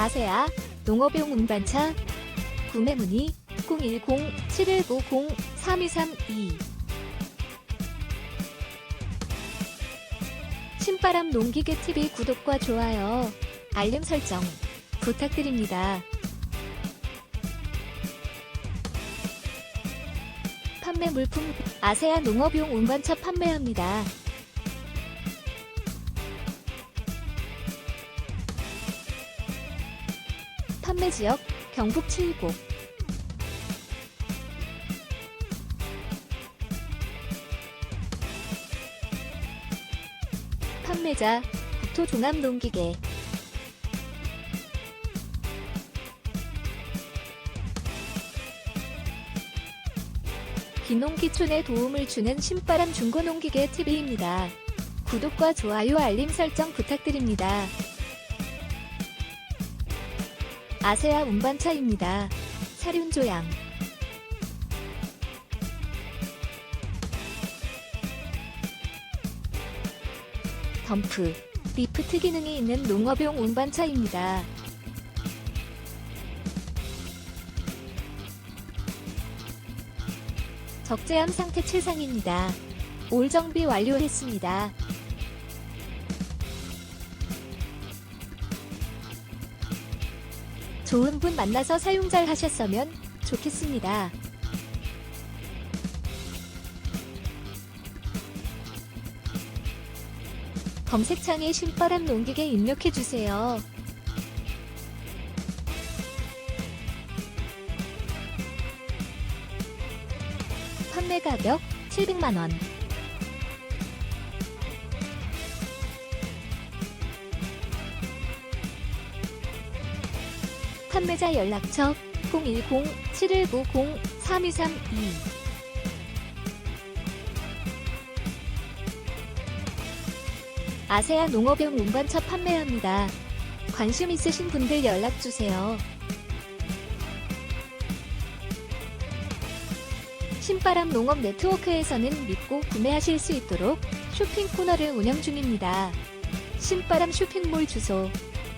아세아 농업용 운반차 구매 문의 010-7190-3232 신바람 농기계 TV 구독과 좋아요, 알림 설정 부탁드립니다. 판매 물품 아세아 농업용 운반차 판매합니다. 판매 지역 경북 칠곡 판매자 국토종합농기계 기농기촌에 도움을 주는 신바람 중고농기계 TV입니다. 구독과 좋아요 알림 설정 부탁드립니다. 아세아 운반차입니다. 사륜조양 덤프, 리프트 기능이 있는 농업용 운반차입니다. 적재함 상태 최상입니다. 올 정비 완료했습니다. 좋은 분 만나서 사용 잘 하셨으면 좋겠습니다. 검색창에 신바람 농기계 입력해주세요. 판매 가격 700만원. 판매자 연락처 010-7190-3232 아세아 농업용 운반차 판매합니다. 관심 있으신 분들 연락주세요. 신바람 농업 네트워크에서는 믿고 구매하실 수 있도록 쇼핑 코너를 운영 중입니다. 신바람 쇼핑몰 주소